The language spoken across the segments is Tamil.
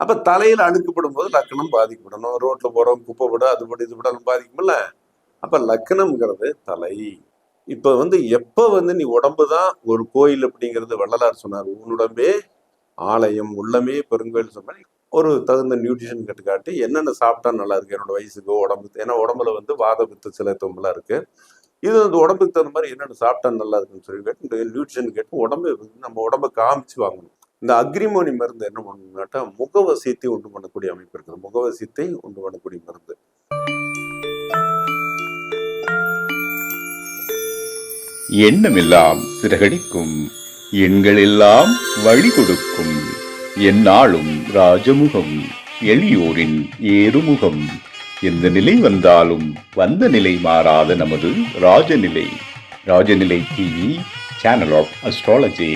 அப்ப தலையில அழுக்கப்படும் போது லக்கணம் பாதிக்கப்படணும். ரோட்ல போறோம் குப்பை விட அது விட இது விட பாதிக்கும்ல? அப்ப லக்கணம்ங்கிறது தலை. இப்ப வந்து எப்ப வந்து நீ உடம்பு தான் ஒரு கோயில் அப்படிங்கிறது வள்ளலார் சொன்னார். உன்னுடம்பே ஆலயம் உள்ளமே பெருங்கோயில் சொன்ன ஒரு தகுந்த நியூட்ரிஷன் கட்டுக்காட்டி என்னென்ன சாப்பிட்டா நல்லா இருக்கு? என்னோட வயசுக்கு உடம்புக்கு ஏன்னா உடம்புல வந்து வாத பித்து சில தொம்பெல்லாம் இருக்கு. இது வந்து உடம்புக்கு தகுந்த மாதிரி என்னென்ன சாப்பிட்டா நல்லா இருக்குன்னு சொல்லி கேட்டு இந்த நியூட்ரிஷன் கேட்டு உடம்பு நம்ம உடம்ப காமிச்சு வாங்கணும். இந்த அக்ரிமோனி மருந்து என்ன பண்ணணும் முகவசியத்தை உண்டு பண்ணக்கூடிய அமைப்பு இருக்குது. முகவசியத்தை உண்டு பண்ணக்கூடிய மருந்து. எண்ணமெல்லாம் சிறகடிக்கும் எண்களெல்லாம் வழி கொடுக்கும் எந்நாளும் ராஜமுகம் எளியோரின் ஏறுமுகம். எந்த நிலை வந்தாலும் வந்த நிலை மாறாத நமது Rajanilai. Rajanilai TV channel of astrology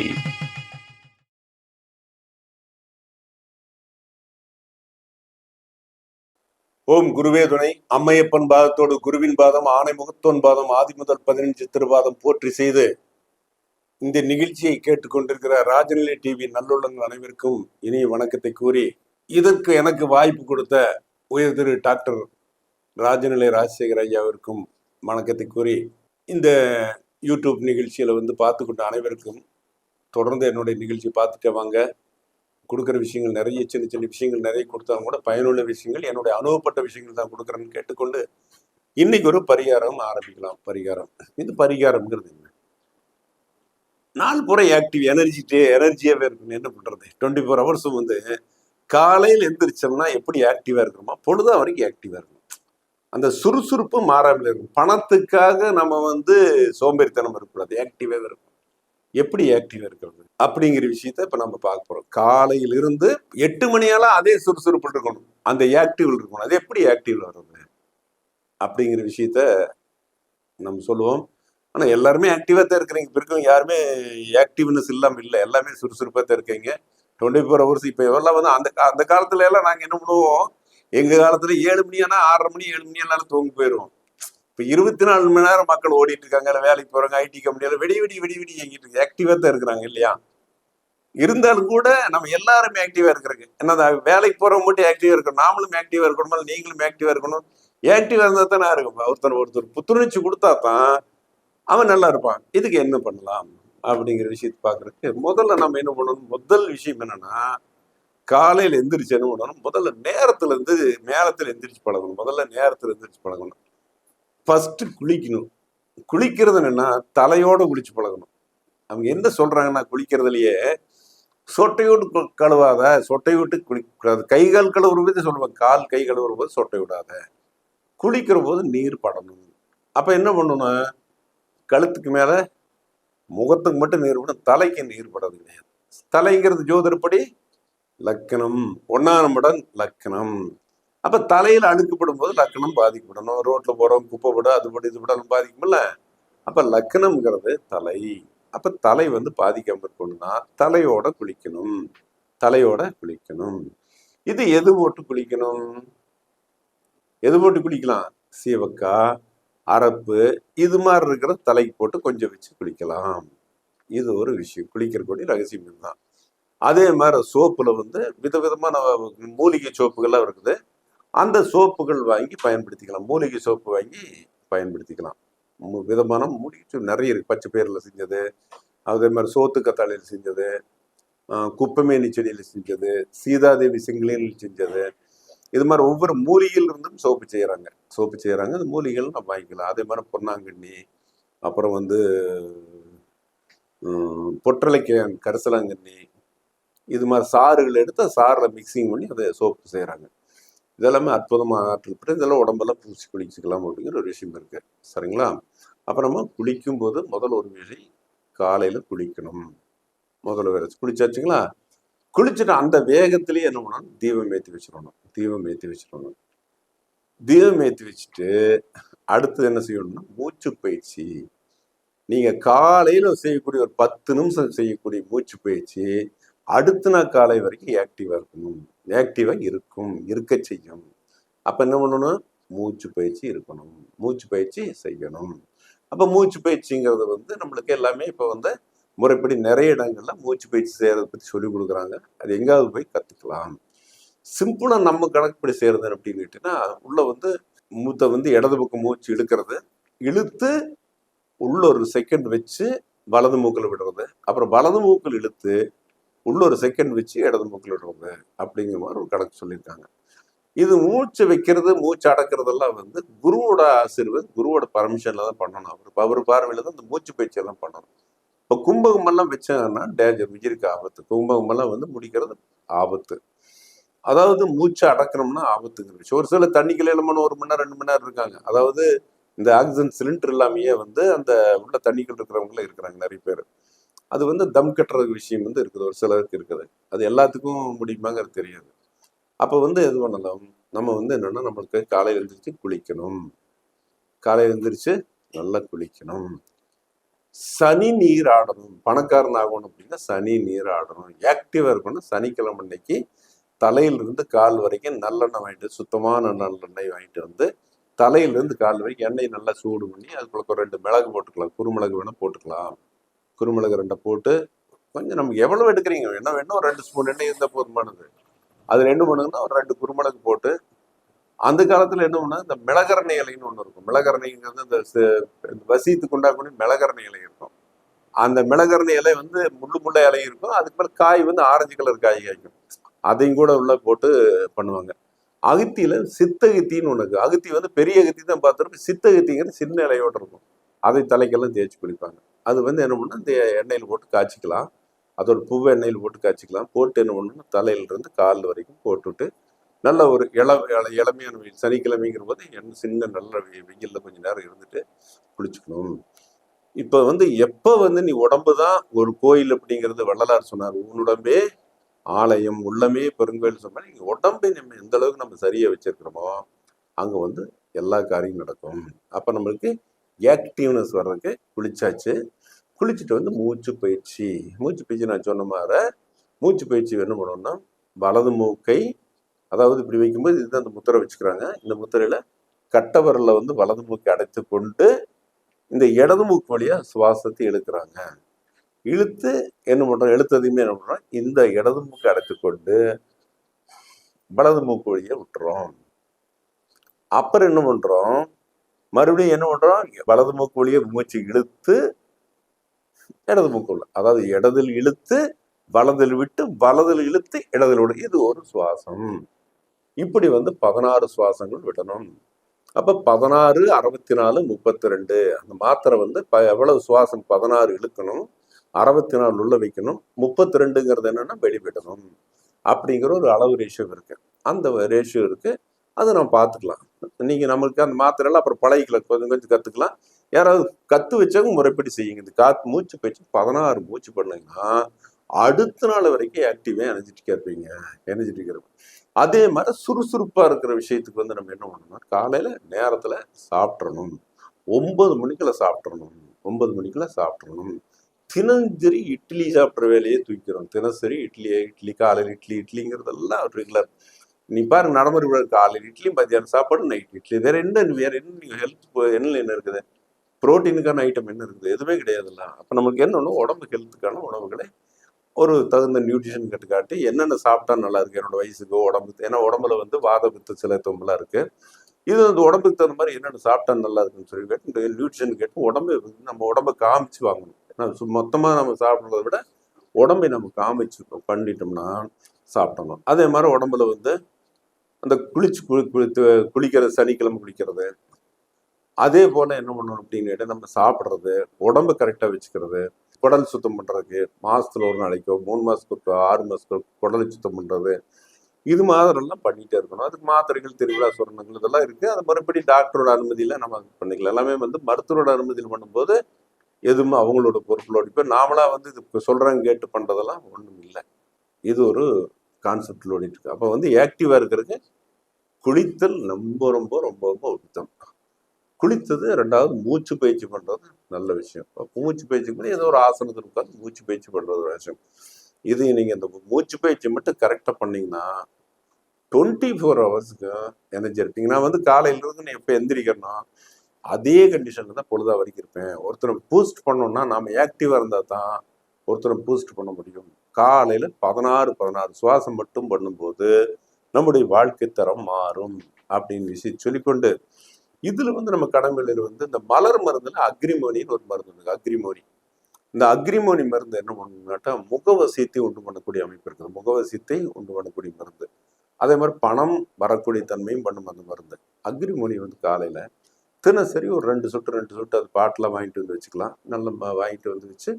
ஓம் குருவே துணை. அம்மையப்பன் பாதத்தோடு குருவின் பாதம் ஆணை முகத்தோன் பாதம் ஆதி முதல் பதினஞ்சு திருவாதம் போற்றி செய்து இந்த நிகழ்ச்சியை கேட்டுக்கொண்டிருக்கிற ராஜநிலை டிவி நல்லுள்ளங்கள் அனைவருக்கும் இனிய வணக்கத்தை கூறி இதற்கு எனக்கு வாய்ப்பு கொடுத்த உயர் திரு டாக்டர் ராஜநிலை ராஜசேகர் ஐயாவிற்கும் வணக்கத்தை கூறி இந்த யூடியூப் நிகழ்ச்சியில் வந்து பார்த்து கொண்ட அனைவருக்கும் தொடர்ந்து என்னுடைய நிகழ்ச்சி பார்த்துட்டே வாங்க. கொடுக்குற விஷயங்கள் நிறைய சின்ன சின்ன விஷயங்கள் நிறைய கொடுத்தாலும் கூட பயனுள்ள விஷயங்கள் என்னுடைய அனுபவப்பட்ட விஷயங்கள் தான் கொடுக்குறேன்னு கேட்டுக்கொண்டு இன்னைக்கு ஒரு பரிகாரம் ஆரம்பிக்கலாம். பரிகாரம். இது பரிகாரம்ங்கிறது என்ன? நாள் பூரா ஆக்டிவ் எனர்ஜி எனர்ஜியாவே இருக்கணும். என்ன பண்றது? டுவெண்ட்டி ஃபோர் ஹவர்ஸும் வந்து காலையில் எந்திரிச்சோம்னா எப்படி ஆக்டிவா இருக்கிறோமோ பொழுதா வரைக்கும் ஆக்டிவா இருக்கணும். அந்த சுறுசுறுப்பு மாறாமல் இருக்கும் பணத்துக்காக நம்ம வந்து சோம்பேறித்தனம் இருக்கக்கூடாது. ஆக்டிவாக இருக்கும் எப்படி ஆக்டிவா இருக்கிறது? அப்படிங்கிற விஷயத்த இப்ப நம்ம பார்க்க போறோம். காலையில இருந்து எட்டு மணியெல்லாம் அதே சுறுசுறுப்பு இருக்கணும். அந்த ஆக்டிவ் இருக்கணும். அது எப்படி ஆக்டிவ் வர்றது? அப்படிங்கிற விஷயத்த நம்ம சொல்லுவோம். ஆனா எல்லாருமே ஆக்டிவா தான் இருக்கிறீங்க. இப்ப இருக்கவங்க யாருமே ஆக்டிவ்னஸ் இல்லாம இல்லை. எல்லாமே சுறுசுறுப்பா தான் இருக்கீங்க. டுவெண்ட்டி ஃபோர் ஹவர்ஸ் இப்போ எல்லாம் வந்து அந்த அந்த காலத்துல எல்லாம் நாங்கள் என்ன பண்ணுவோம்? எங்கள் காலத்தில் ஏழு மணி ஆனால் ஆறரை மணி ஏழு மணி எல்லாம் தூங்கி போயிடுவோம் இப்ப இருபத்தி நாலு மணி நேரம் மக்கள் ஓடிட்டு இருக்காங்க இல்ல வேலைக்கு போறாங்க ஐடி கம்பெனியில வெடி வெடி வெடி வெடி எங்கிட்டு இருக்கு. ஆக்டிவா தான் இருக்கிறாங்க இல்லையா? இருந்தாலும் கூட நம்ம எல்லாருமே ஆக்டிவா இருக்கிறாங்க. என்னதான் வேலைக்கு போறவங்க மட்டும் ஆக்டிவா இருக்கணும் நாமளும் ஆக்டிவா இருக்கணும் நீங்களும் ஆக்டிவா இருக்கணும்? ஆக்டிவா இருந்தா தானே இருக்கும். ஒருத்தர் ஒருத்தர் புத்துணர்ச்சி கொடுத்தா தான் அவன் நல்லா இருப்பான். இதுக்கு என்ன பண்ணலாம் அப்படிங்கிற விஷயத்தை பாக்குறதுக்கு முதல்ல நம்ம என்ன பண்ணணும்? முதல் விஷயம் என்னன்னா காலையில எந்திரிச்சு என்ன பண்ணணும்? முதல்ல நேரத்துல இருந்து நேரத்துல எந்திரிச்சு பழகணும். முதல்ல நேரத்துல எந்திரிச்சு பழகணும். ஃபஸ்ட்டு குளிக்கணும். குளிக்கிறது என்னென்னா தலையோடு குளிச்சு பழகணும். அவங்க என்ன சொல்கிறாங்கன்னா குளிக்கிறதுலையே சொட்டையோடு கழுவாத சொட்டை விட்டு குளிக்கூடாது கை கால் கழுவுறது சொல்லுவாங்க. கால் கை கழுவுற போது சொட்டை விடாத. குளிக்கிற போது நீர் படணும். அப்போ என்ன பண்ணணும்? கழுத்துக்கு மேலே முகத்துக்கு மட்டும் நீர் படும் தலைக்கு நீர் படாது கிடையாது. தலைங்கிறது ஜோதிடப்படி லக்கணம். ஒன்றாம் இடம் லக்கணம். அப்ப தலையில அழுக்கப்படும் போது லக்கணம் பாதிக்கப்படணும். ரோட்ல போறோம் குப்பை விட அது போட இது போட பாதிக்கும்ல. அப்ப லக்கணம்ங்கிறது தலை. அப்ப தலை வந்து பாதிக்காம இருக்கணும்னா தலையோட குளிக்கணும். தலையோட குளிக்கணும். இது எது போட்டு குளிக்கணும்? எது போட்டு குளிக்கலாம்? சீவக்கா அரப்பு இது மாதிரி இருக்கிற தலைக்கு போட்டு கொஞ்சம் வச்சு குளிக்கலாம். இது ஒரு விஷயம். குளிக்கிறக்கூடிய ரகசியம் தான் அதே மாதிரி சோப்புல வந்து விதவிதமான மூலிகை சோப்புகள்லாம் இருக்குது. அந்த சோப்புகள் வாங்கி பயன்படுத்திக்கலாம். மூலிகை சோப்பு வாங்கி பயன்படுத்திக்கலாம். விதமான மூலிகை சோப்பு நிறைய இருக்குது பச்சை பயிரில் செஞ்சது அதே மாதிரி சோத்து கத்தாழையில் செஞ்சது குப்பமேனி குப்பைமேனி செடியில் செஞ்சது சீதாதேவி செங்கிலியில் செஞ்சது. இது மாதிரி ஒவ்வொரு மூலிகையில் இருந்தும் சோப்பு செய்கிறாங்க சோப்பு செய்கிறாங்க அந்த மூலிகைகள் நம்ம வாங்கிக்கலாம். அதே மாதிரி பொன்னாங்கண்ணி அப்புறம் வந்து பொற்றலைக்கன் கரிசலாங்கண்ணி இது மாதிரி சாறுகள் எடுத்து சாறில் மிக்சிங் பண்ணி அதை சோப்பு செய்கிறாங்க இதெல்லாமே அற்புதமாக ஆற்றல் இதெல்லாம் உடம்பெல்லாம் பூசி குளிச்சுக்கலாம் அப்படிங்கிற ஒரு விஷயம் இருக்குது சரிங்களா? அப்புறமா குளிக்கும் போது முதல் ஒரு விஷயம் காலையில் குளிக்கணும். முதல்ல வேற குளிச்சாச்சுங்களா? குளிச்சுட்டு அந்த வேகத்திலேயே என்ன பண்ணணும்? தீபம் ஏற்றி வச்சிடணும். தீபம் ஏற்றி வச்சிடணும். தீபம் ஏற்றி வச்சுட்டு அடுத்து என்ன செய்யணும்னா மூச்சு பயிற்சி. நீங்கள் காலையில் செய்யக்கூடிய ஒரு பத்து நிமிஷம் செய்யக்கூடிய மூச்சு பயிற்சி அடுத்த நாள் காலை வரைக்கும் ஆக்டிவாக இருக்கணும். ஆக்டிவாக இருக்கும். இருக்க செய்யும். அப்போ என்ன பண்ணணும்? மூச்சு பயிற்சி இருக்கணும். மூச்சு பயிற்சி செய்யணும். அப்போ மூச்சு பயிற்சிங்கிறது வந்து நம்மளுக்கு எல்லாமே இப்போ வந்து முறைப்படி நிறைய இடங்கள்ல மூச்சு பயிற்சி செய்கிறத பற்றி சொல்லி கொடுக்குறாங்க. அது எங்காவது போய் கற்றுக்கலாம் சிம்பிளாக நம்ம கணக்குப்படி செய்கிறது அப்படின்னு கேட்டிங்கன்னா உள்ளே வந்து மூத்த வந்து இடது பக்கம் மூச்சு இழுக்கிறது இழுத்து உள்ள ஒரு செகண்ட் வச்சு வலது மூக்கில் விடுறது அப்புறம் வலது மூக்கில் இழுத்து உள்ள ஒரு செகண்ட் வச்சு இடது மூக்கில் விடுவாங்க அப்படிங்கிற மாதிரி ஒரு கணக்கு சொல்லியிருக்காங்க. இது மூச்சு வைக்கிறது மூச்சு அடக்கிறதெல்லாம் வந்து குருவோட ஆசீர்வாத் குருவோட பர்மிஷன்ல தான் பண்ணணும். அவர் அவர் பார்வையில தான் இந்த மூச்சு பயிற்சி எல்லாம் பண்ணணும். இப்போ கும்பகமெல்லாம் வச்சாங்கன்னா டேஞ்சர் உயிருக்கு ஆபத்து. கும்பகமெல்லாம் வந்து முடிக்கிறது ஆபத்து. அதாவது மூச்சு அடக்கணும்னா ஆபத்துங்கிற விஷயம். ஒரு சில தண்ணிக்குள்ள இல்லாமல் ஒரு மணி நேரம் ரெண்டு மணி நேரம் இருக்காங்க. அதாவது இந்த ஆக்சிஜன் சிலிண்டர் இல்லாமையே வந்து அந்த உள்ள தண்ணிகள் இருக்கிறவங்களும் இருக்கிறாங்க நிறைய பேர். அது வந்து தம் கட்டுறது விஷயம் வந்து இருக்குது ஒரு சிலருக்கு இருக்குது. அது எல்லாத்துக்கும் முடியுமாங்கிறது தெரியாது. அப்போ வந்து எது பண்ணலாம்? நம்ம வந்து என்னன்னா நம்மளுக்கு காலையில் எழுந்திரிச்சு குளிக்கணும். காலையில் எழுந்திரிச்சு நல்லா குளிக்கணும். சனி நீர் ஆடணும். பணக்காரன் ஆகணும் அப்படின்னா சனி நீர் ஆடணும். ஆக்டிவா இருக்கணும் சனிக்கிழமை அன்னைக்கு தலையிலிருந்து கால் வரைக்கும் நல்லெண்ணெய் வாங்கிட்டு சுத்தமான நல்லெண்ணெய் வாங்கிட்டு வந்து தலையிலிருந்து கால் வரைக்கும் எண்ணெய் நல்லா சூடு பண்ணி அதுக்குள்ள ரெண்டு மிளகு போட்டுக்கலாம். குருமிளகு வேணா போட்டுக்கலாம். குருமிளகு ரெண்டை போட்டு கொஞ்சம் நமக்கு எவ்வளோ எடுக்கிறீங்க? என்ன வேணும் ஒரு ரெண்டு ஸ்பூன் எண்ணெய் இருந்தால் போதுமானது. அது ரெண்டு பண்ணுங்கன்னா ஒரு ரெண்டு குருமிளகு போட்டு அந்த காலத்தில் என்ன பண்ணால் இந்த மிளகரணை இலைன்னு ஒன்று இருக்கும். மிளகரணைங்கிறது இந்த இந்த வசியத்துக்கு உண்டாக்கூடிய மிளகரணை இலை இருக்கும். அந்த மிளகரணை இலை வந்து முள்ளு முள்ள இலை இருக்கும். அதுக்கு மேலே காய் வந்து ஆரஞ்சு கலர் காய் காய்க்கும். அதையும் கூட உள்ள போட்டு பண்ணுவாங்க. அகத்தியில் சித்தகத்தின்னு ஒன்று இருக்குது அகத்தி வந்து பெரிய அகத்தி தான் பார்த்துருப்போம் சித்தகத்திங்கிறது சின்ன இலையோட இருக்கும். அதை தலைக்கெல்லாம் தேய்ச்சி குளிப்பாங்க. அது வந்து என்ன பண்ணால் இந்த எண்ணெயில் போட்டு காய்ச்சிக்கலாம். அதோட பூவை எண்ணெயில் போட்டு காய்ச்சிக்கலாம். போட்டு என்ன பண்ணணும்னா தலையிலிருந்து கால் வரைக்கும் போட்டுட்டு நல்ல ஒரு இள இளமையான வெயில் சனிக்கிழமைங்கிற போது எண்ணெய் சின்ன நல்ல வெயிலில் வெயில்ல நேரம் இருந்துட்டு குளிச்சுக்கணும். இப்போ வந்து எப்போ வந்து நீ உடம்பு தான் ஒரு கோயில் அப்படிங்கிறது வள்ளலார் சொன்னார். உன்னுடம்பே ஆலயம் உள்ளமே பெருங்கோயில் சொன்னால் நீங்கள் உடம்பை நம்ம எந்த அளவுக்கு நம்ம சரியாக வச்சிருக்கிறோமோ அங்கே வந்து எல்லா காரியம் நடக்கும். அப்போ நம்மளுக்கு ஆக்டிவ்னஸ் வர்றதுக்கு குளிச்சாச்சு. குளிச்சுட்டு வந்து மூச்சு பயிற்சி. மூச்சு பயிற்சி நான் சொன்ன மாதிரி மூச்சு பயிற்சி என்ன பண்ணணும்னா வலது மூக்கை அதாவது இப்படி வைக்கும்போது இதுதான் அந்த முத்திரை வச்சுக்கிறாங்க. இந்த முத்திரையில் கட்டவரில் வந்து வலது மூக்கை அடைத்து கொண்டு இந்த இடது மூக்கு வழியாக சுவாசத்தை இழுக்கிறாங்க. இழுத்து என்ன பண்ணுறோம் இழுத்ததையுமே என்ன பண்ணுறோம் இந்த இடது மூக்கை அடைத்து கொண்டு வலது மூக்கு வழியை விட்டுறோம். அப்புறம் என்ன பண்ணுறோம் மறுபடியும் என்ன பண்றோம்? வலது மூக்கு வழியா மூச்சு இழுத்து இடது மூக்குள்ள அதாவது இடதில் இழுத்து வலதில் விட்டு வலதில் இழுத்து இடதில் விடு. இது ஒரு சுவாசம். இப்படி வந்து பதினாறு சுவாசங்கள் விடணும். அப்ப பதினாறு அறுபத்தி நாலு முப்பத்தி ரெண்டு அந்த மாத்திரை வந்து ப எவ்வளவு சுவாசம் பதினாறு இழுக்கணும்? அறுபத்தி நாலு உள்ள வைக்கணும். முப்பத்தி ரெண்டுங்கிறது என்னன்னா வெளிவிடணும். அப்படிங்கிற ஒரு அளவு ரேஷியோ இருக்கு. அந்த ரேஷியோ இருக்குது அதை நம்ம பார்த்துக்கலாம். நீங்க நம்மளுக்கு அந்த மாத்திரைலாம் அப்புறம் பழகிக்கலாம் கொஞ்சம் கொஞ்சம் கத்துக்கலாம். யாராவது கத்து வச்சவங்க முறைப்படி செய்யுங்க. இந்த காற்று மூச்சு பயிற்சி பதினாறு மூச்சு பண்ணீங்கன்னா அடுத்த நாள் வரைக்கும் ஆக்டிவே எனர்ஜெட்டிக்கா இருப்பீங்க எனர்ஜெட்டிக்கா இருப்பீங்க அதே மாதிரி சுறுசுறுப்பா இருக்கிற விஷயத்துக்கு வந்து நம்ம என்ன பண்ணணும்னா காலையில நேரத்துல சாப்பிட்றணும் ஒன்பது மணிக்குள்ள சாப்பிட்றணும் ஒன்பது மணிக்குள்ள சாப்பிட்றணும் தினசரி இட்லி சாப்பிட்ற வேலையே தூக்கிறோம் தினசரி இட்லி இட்லி காலையில் இட்லி இட்லிங்கிறதெல்லாம் ரெகுலர் நீ பாருங்க நடைமுறை விழா காலையில் இட்லி மத்தியானம் சாப்பாடு நைட் இட்லி. வேற என்ன வேற என்ன நீங்கள் ஹெல்த் என்ன என்ன இருக்குது? புரோட்டீனுக்கான ஐட்டம் என்ன இருக்குது? எதுவுமே கிடையாதுல்ல அப்போ நமக்கு என்ன ஒன்று உடம்பு ஹெல்த்துக்கான உணவுகளை ஒரு தகுந்த நியூட்ரிஷன் கட்டு காட்டி என்னென்ன சாப்பிட்டா நல்லா இருக்கு? என்னோட வயசுக்கு உடம்புக்கு ஏன்னா உடம்புல வந்து வாத பித்து சில தொம்பெல்லாம் இருக்கு. இது வந்து உடம்புக்கு தகுந்த மாதிரி என்னென்ன சாப்பிட்டா நல்லா இருக்குன்னு சொல்லி கேட்டு இந்த நியூட்ரிஷன் கேட்டு உடம்பு வந்து நம்ம உடம்ப காமிச்சு வாங்கணும். ஏன்னா மொத்தமாக நம்ம சாப்பிட்றத விட உடம்பை நம்ம காமிச்சு பண்ணிட்டோம்னா சாப்பிடணும். அதே மாதிரி உடம்புல வந்து அந்த குளிச்சு குளி குளித்து குளிக்கிறது சனிக்கிழமை குளிக்கிறது. அதே போல் என்ன பண்ணணும் அப்படின்னு கேட்டா நம்ம சாப்பிட்றது உடம்பு கரெக்டாக வச்சுக்கிறது குடல் சுத்தம் பண்ணுறதுக்கு மாதத்தில் ஒரு நாளைக்கோ மூணு மாதத்துக்கு ஆறு மாதத்துக்கு குடலை சுத்தம் பண்ணுறது இது மாதிரிலாம் பண்ணிகிட்டே இருக்கணும். அதுக்கு மாத்திரைகள் திருவிழா சொரணங்கள் இதெல்லாம் இருக்குது அது மறுபடி டாக்டரோட அனுமதியெல்லாம் நம்ம பண்ணிக்கலாம். எல்லாமே வந்து மருத்துவரோட அனுமதியில் பண்ணும்போது எதுவுமே அவங்களோட பொறுப்புலோட இப்போ நாமளாக வந்து இது சொல்கிறாங்க கேட்டு பண்ணுறதெல்லாம் ஒன்றும் இல்லை. இது ஒரு கான்செப்ட் ஓடிட்டு இருக்கு. அப்போ வந்து ஆக்டிவா இருக்கிறதுக்கு குளித்தல் ரொம்ப ரொம்ப ரொம்ப ரொம்ப உத்தம். குளித்தது ரெண்டாவது மூச்சு பயிற்சி பண்றது நல்ல விஷயம். அப்ப மூச்சு பயிற்சி பண்ணி ஏதோ ஒரு ஆசனத்தில் உட்காந்து மூச்சு பயிற்சி பண்றது ஒரு விஷயம். இது நீங்க இந்த மூச்சு பயிற்சி மட்டும் கரெக்டா பண்ணீங்கன்னா டுவெண்ட்டி ஃபோர் ஹவர்ஸ்க்கு எனர்ஜி இருப்பீங்க நான் வந்து காலையில இருந்து நான் எப்போ எந்திரிக்கிறேனோ அதே கண்டிஷன்ல தான் பொழுதா வரைக்கும் இருப்பேன். ஒருத்தரை பூஸ்ட் பண்ணோம்னா நாம ஆக்டிவா இருந்தா தான் ஒருத்தரை பூஸ்ட் பண்ண முடியும். காலையில பதினாறு பதினாறு சுவாசம் மட்டும் பண்ணும்போது நம்முடைய வாழ்க்கை தரம் மாறும் அப்படின்னு விஷயம் சொல்லிக்கொண்டு இதுல வந்து நம்ம கடமையில வந்து இந்த மலர் மருந்துல அக்ரிமோனின்னு ஒரு மருந்து இருக்குது அக்ரிமோனி. இந்த அக்ரிமோனி மருந்து என்ன பண்ணுனாட்டா முகவசியத்தை உண்டு பண்ணக்கூடிய அமைப்பு இருக்குது. முகவசியத்தை உண்டு பண்ணக்கூடிய மருந்து. அதே மாதிரி பணம் வரக்கூடிய தன்மையும் பண்ணும் அந்த மருந்து. அக்ரிமோனி வந்து காலையில தினசரி ஒரு ரெண்டு சொட்டு ரெண்டு சொட்டு அது பாட்டில் வாங்கிட்டு வந்து வச்சுக்கலாம். நல்ல வாங்கிட்டு வந்து வச்சு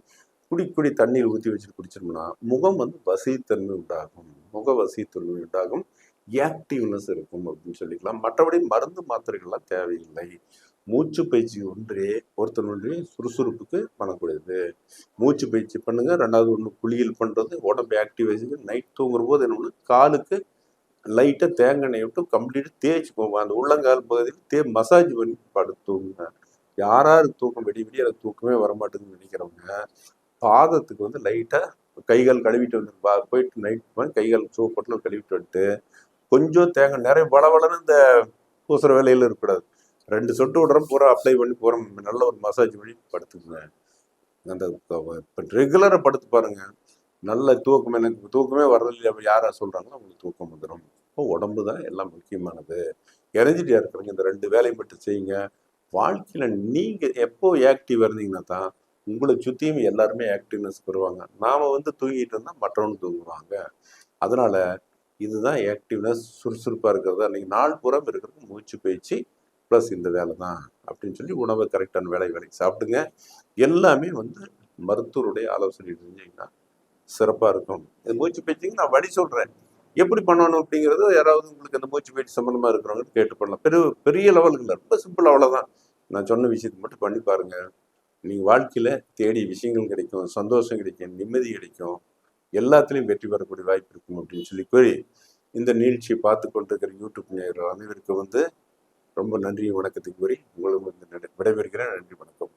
குடி குடி தண்ணீர் ஊற்றி வச்சுட்டு குடிச்சோம்னா முகம் வந்து வசித்தன்மை உண்டாகும். முக வசித்தன்மை உண்டாகும். ஆக்டிவ்னஸ் இருக்கும் அப்படின்னு சொல்லிக்கலாம். மற்றபடி மருந்து மாத்திரைகள்லாம் தேவையில்லை. மூச்சு பயிற்சி ஒன்றே ஒருத்தன் ஒன்றே சுறுசுறுப்புக்கு பண்ணக்கூடியது. மூச்சு பயிற்சி பண்ணுங்கள் ரெண்டாவது ஒன்று குளியல் பண்ணுறது உடம்பு ஆக்டிவ் வச்சுக்கு நைட் தூங்குற போது என்ன ஒன்று காலுக்கு லைட்டாக தேங்காய் எண்ணெய் விட்டு கம்ப்ளீட்டாக தேய்ச்சி போவோம் அந்த உள்ளங்கால் பகுதியில் தே மசாஜ் பண்ணி படுத்து தூங்குங்க யாராருக்கு தூக்கம் வெடி வெடி எனக்கு தூக்கமே வரமாட்டேங்குதுன்னு நினைக்கிறவங்க பாதத்துக்கு வந்து லைட்டாக கைகள் கழுவிட்டு வந்து பா போயிட்டு நைட் கைகள் சோப் போட்டு கழுவிட்டு வந்துட்டு கொஞ்சம் தேங்காய் நிறைய வளவளன்னு இந்த பூசுற வேலையில் இருக்கக்கூடாது. ரெண்டு சொட்டு விடுறோம் பூரா அப்ளை பண்ணி போகிறோம் நல்ல ஒரு மசாஜ் பண்ணி படுத்துக்குங்க. அந்த இப்போ ரெகுலராக படுத்து பாருங்கள் நல்ல தூக்கம் எனக்கு தூக்கமே வர்றதில்லை. யாராக சொல்கிறாங்களோ அவங்களுக்கு தூக்கம் வந்துடும் இப்போ உடம்பு தான் எல்லாம் முக்கியமானது. எரிஞ்சிட்டியா இருக்கிறவங்க இந்த ரெண்டு வேலையை மட்டும் செய்யுங்க. வாழ்க்கையில் நீங்கள் எப்போ ஆக்டிவ் இருந்தீங்கன்னா தான் உங்களை சுற்றியும் எல்லாருமே ஆக்டிவ்னஸ் வருவாங்க நாம் வந்து தூங்கிட்டு இருந்தால் மற்றவங்க தூங்குவாங்க. அதனால் இதுதான் ஆக்டிவ்னஸ் சுறுசுறுப்பாக இருக்கிறது. அன்றைக்கி நாள் புறம் இருக்கிறது மூச்சு பயிற்சி ப்ளஸ் இந்த வேலை தான் அப்படின்னு சொல்லி உணவை கரெக்டான வேலை வேலைக்கு சாப்பிடுங்க. எல்லாமே வந்து மருத்துவருடைய ஆலோசனை செஞ்சீங்கன்னா சிறப்பாக இருக்கும். இது மூச்சு பயிற்சிக்கு நான் வழி சொல்கிறேன் எப்படி பண்ணணும் அப்படிங்கிறது யாராவது உங்களுக்கு அந்த மூச்சு பயிற்சி சம்மந்தமாக இருக்கிறவங்க கேட்டு பண்ணலாம் பெரிய பெரிய லெவலுக்கு இல்லை ரொம்ப சிம்பிள் அவ்வளோதான் நான் சொன்ன விஷயத்தை மட்டும் பண்ணி பாருங்கள் நீங்கள் வாழ்க்கையில் தேடிய விஷயங்கள் கிடைக்கும் சந்தோஷம் கிடைக்கும் நிம்மதி கிடைக்கும். எல்லாத்துலேயும் வெற்றி பெறக்கூடிய வாய்ப்பு இருக்கும் அப்படின்னு சொல்லி கூறி இந்த நிகழ்ச்சியை பார்த்து கொண்டிருக்கிற யூடியூப் நேயர்கள் அனைவருக்கு வந்து ரொம்ப நன்றி வணக்கத்துக்கு கூறி உங்களுக்கு வந்து விடைபெறுகிறேன். நன்றி வணக்கம்.